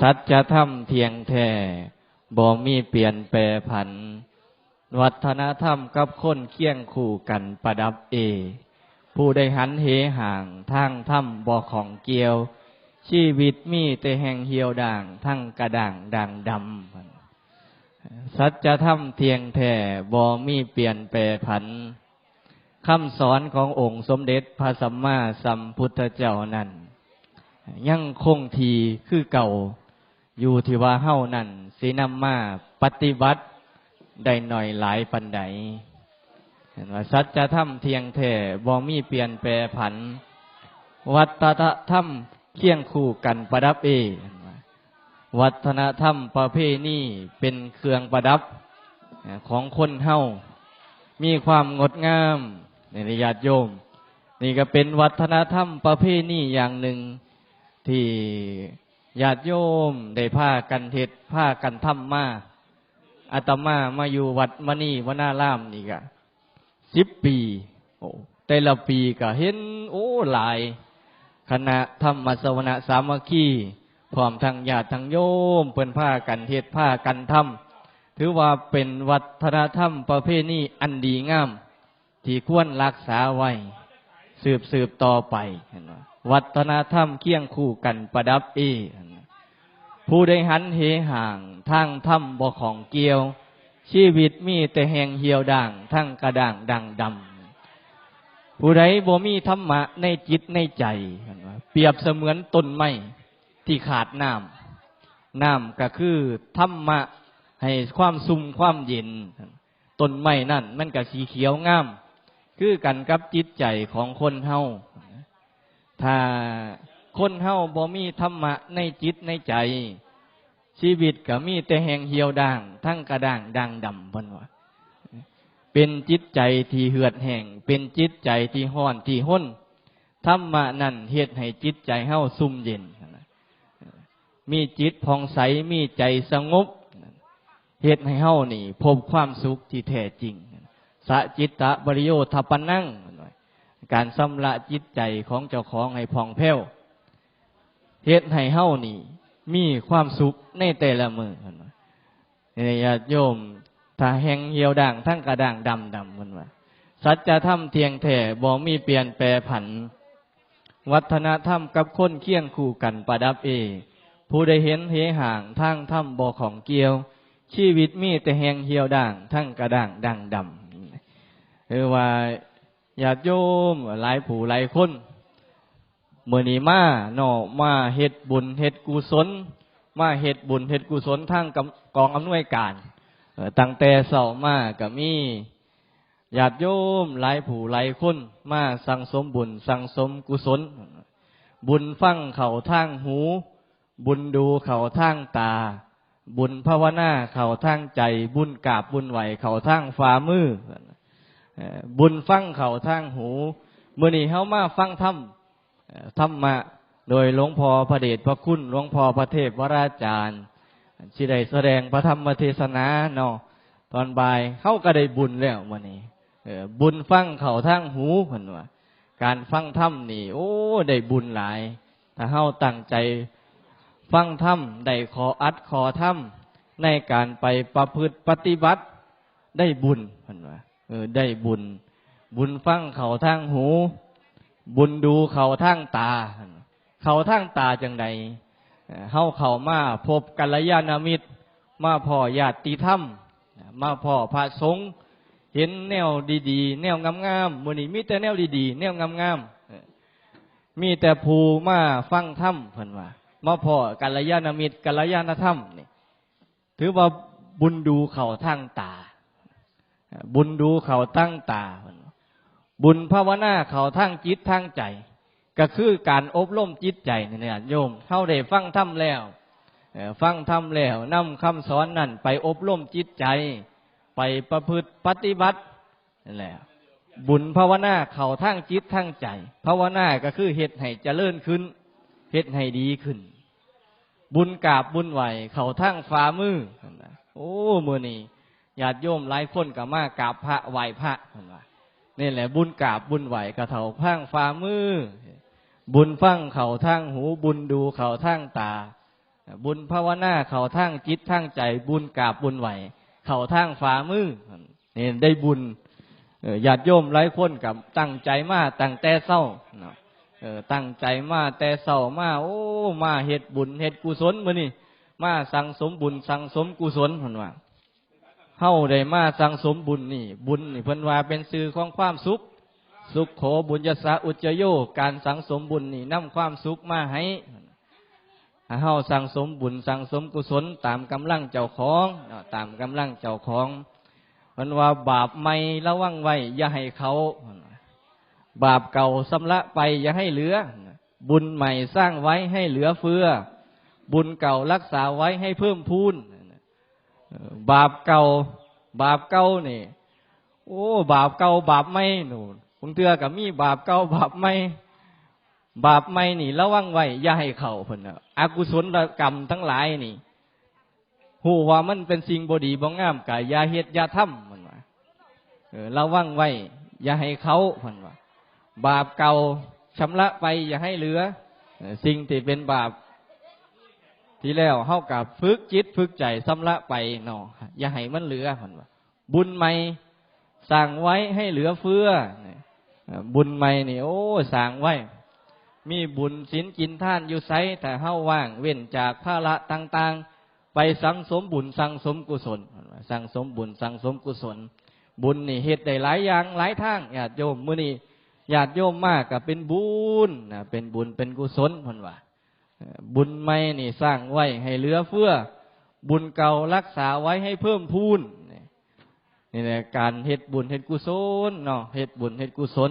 สัจธรรมเทียงแท้บ่มีเปลี่ยนแปรผัน วัฒนธรรมกับคนเคี่ยงคู่กันประดับเอ ผู้ได้หันเหห่างทางถ้ำบ่อของเกียว ชีวิตมีแต่แห่งเหี่ยวด่างทั้งกระด่างด่างดำ สัจธรรมเทียงแท้บ่มีเปลี่ยนแปรผันคำสอนขององค์สมเด็จพระสัมมาสัมพุทธเจ้านั้น ยังคงทีคือเก่า อยู่ที่ว่าเฮานั่นสีนำมาปฏิบัติได้หน่อยหลายปันใดเห็นว่าสัจธรรมเทียงแท้บ่มีเปลี่ยนแปรผัน วัฒนธรรมเคียงคู่กันประดับเอวัฒนธรรมประเพณีเป็นเครื่องประดับของคนเฮามีความงดงามในญาติโยม นี่ก็เป็นวัฒนธรรมประเพณีอย่างหนึ่งที่ ญาติโยมได้พากันเทศพากันทำมาอาตมามาอยู่วัดมณีวนารามนี่ก็สิบปี โอ้แต่ละปีก็เห็น โอ้หลาย คณะธรรมสวนะสามัคคีพร้อมทั้งญาติทั้งโยมเพิ่นพากันเทศพากันทำถือว่าเป็นวัฒนธรรมประเพณีอันดีงาม ที่ควรรักษาไว้ สืบสืบต่อไปเห็นไหม วัฒนธรรมเคียงคู่กันประดับเอผู้ได้หันเหห่างทางถ้ำบ่ของเกียว ชีวิตมีแต่แหงเหี่ยวด่างทั้งกระด่างดังดำผู้ใดบ่มีธรรมะในจิตในใจเห็นไหมเปรียบเสมือนต้นไม้ที่ขาดน้ำน้ำก็คือธรรมะให้ความซุ่มความเย็นต้นไม้นั่นมันก็สีเขียวงาม คือกันกับจิตใจของคนเฮา ถ้าคนเฮาบ่มีธรรมะในจิตในใจ ชีวิตก็มีแต่แหงเหี่ยวด่าง ทั้งกระด่างด่างดำเพิ่นว่าเป็นจิตใจที่เหือดแห้งเป็นจิตใจที่ห้อนที่ห้นธรรมะนั่นเฮ็ดให้จิตใจเฮาซุ่มเย็น มีจิตผ่องใส มีใจสงบเฮ็ดให้เฮานี่ พบความสุขที่แท้จริง สะจิตตะบริโยทปนั่ง การสำละจิตใจของเจ้าของให้ผ่องแผ้วเฮ็ดให้เฮานี่ มีความสุขในแต่ละมือเนี่ยญาติโยมถ้าแหงเหี่ยวด่างทั้งกระด่างดำดำมันว่าสัจธรรมเทียงแท้บ่มีเปลี่ยนแปรผัน วัฒนธรรมกับคนเคี่ยงคู่กันประดับเอ ผู้ได้เห็นเหห่างทางถ้ำบ่อของเกียว ชีวิตมีแต่แหงเหี่ยวด่างทั้งกระด่างดังดำคือว่า ญาติโยมหลายผู้หลายคนเมื่อนี้มาเนาะมาเฮ็ดบุญเฮ็ดกุศล มาเฮ็ดบุญเฮ็ดกุศลทั้งกองอำนวยการตั้งแต่เสาร์มาก็มีญาติโยมหลายผู้หลายคนมาสั่งสมบุญสั่งสมกุศล บุญฟังเข่าทางหู บุญดูเข่าทางตา บุญภาวนาเข่าทางใจ บุญกาบบุญไหวเข่าทางฝ่ามือ บุญฟังเข่าทางหูเมื่อนี้เฮามาฟังธรรมธรรมะโดยหลวงพ่อพระเดชพระคุณหลวงพ่อพระเทพวราจารย์ที่ได้แสดงพระธรรมเทศนาเนาะตอนบ่ายเขาก็ได้บุญแล้ววันนี้บุญฟังเข่าทางหูเพิ่นว่าการฟังธรรมนี่ โอ้ได้บุญหลาย ถ้าเฮาตั้งใจฟังธรรมได้ขออัดขอธรรมในการไปประพฤติปฏิบัติได้บุญเพิ่นว่า เออได้บุญ บุญฟังเข่าทางหู บุญดูเข่าทางตา เข่าทางตาจังใดเฮาเข่ามาพบกัลยาณมิตร มาพ่อญาติธรรม มาพ่อพระสงฆ์เห็นแนวดีๆ แนวงามๆมือนี้มีแต่แนวดีๆ แนวงามๆมีแต่ภูมาฟังธรรมเพิ่นว่ามาพ่อกัลยาณมิตรกัลยาณธรรมนี่ถือว่าบุญดูเข่าทางตา บุญดูเขาตั้งตา บุญภาวนาเขาทั้งจิตทั้งใจ ก็คือการอบรมจิตใจเนี่ยโยมเข้าได้ฟังธรรมแล้วฟังธรรมแล้วนำคำสอนนั่นไปอบรมจิตใจ ไปประพฤติปฏิบัตินั่นแหละบุญภาวนาเขาทั้งจิตทั้งใจ ภาวนาก็คือเหตุให้เจริญขึ้นเหตุให้ดีขึ้น บุญกาบบุญไหวเขาทั้งฝ่ามือโอ้มือนี้ ญาติโยมหลายคนกับมากราบพระไหวพระว่านี่แหละบุญกราบบุญไหวกระเถาพังฟ้ามือ บุญฟังเข่าทั้งหู บุญดูเข่าทั้งตา บุญภาวนาเข่าทางจิตทางใจ บุญกราบบุญไหวเข่าทางฝ่ามือนี่ได้บุญอ่อญาติโยมหลายคนกับตั้งใจมาตั้งแต่เศร้าตั้งใจมาแต่เศร้ามาโอ้มาเฮ็ดบุญเฮ็ดกุศลมื้อนี่มาสั่งสมบุญสั่งสมกุศลเพิ่นว่า เฮาได้มาสั่งสมบุญนี่ บุญนี่เพิ่นว่าเป็นสื่อของความสุข สุขโขบุญยสะอุจโย การสังสมบุญนี่นำความสุขมาให้เฮาสั่งสมบุญสั่งสมกุศลตามกำลังเจ้าของตามกำลังเจ้าของมันว่าบาปไม่ระวังไว้อย่าให้เขาบาปเก่าสำละไปอย่าให้เหลือ บุญใหม่สร้างไว้ให้เหลือเฟือ บุญเก่ารักษาไว้ให้เพิ่มพูน บาปเก่า บาปเก่านี่ โอ้ บาปเก่าบาปไม่หนูบางเทือกับมีบาปเก่าบาปไม่ บาปไม่นี่ระวังไว้อย่าให้เข้าเพิ่นน่ะอกุศลกรรมทั้งหลายนี่หูว่ามันเป็นสิ่งบดีบ่งามกายยาเฮ็ดยาทำมันว่าระวังไว้ อย่าให้เขาเพิ่นว่า บาปเก่าชำระไปอย่าให้เหลือ สิ่งที่เป็นบาป ที่แล้วเฮากับฝึกจิตฝึกใจสำระไปเนาะอย่าให้มันเหลือเพิ่นว่าบุญใหม่สั่งไว้ให้เหลือเฟือบุญใหม่นี่โอ้สั่งไว้ มีบุญศีลกินท่านอยู่ไสแต่เฮาว่างเว้นจากภาระต่าง ๆ ไปสังสมบุญสังสมกุศล สังสมบุญสังสมกุศล บุญนี่เฮ็ดได้หลายอย่างหลายทางญาติโยมมื้อนี้ญาติโยมมากก็เป็นบุญนะเป็นบุญเป็นกุศลเพิ่นว่า บุญใหม่นี่สร้างไว้ให้เหลือเฟือ บุญเก่ารักษาไว้ให้เพิ่มพูนนี่นี่แหละการเฮ็ดบุญเฮ็ดกุศลเนาะเฮ็ดบุญเฮ็ดกุศล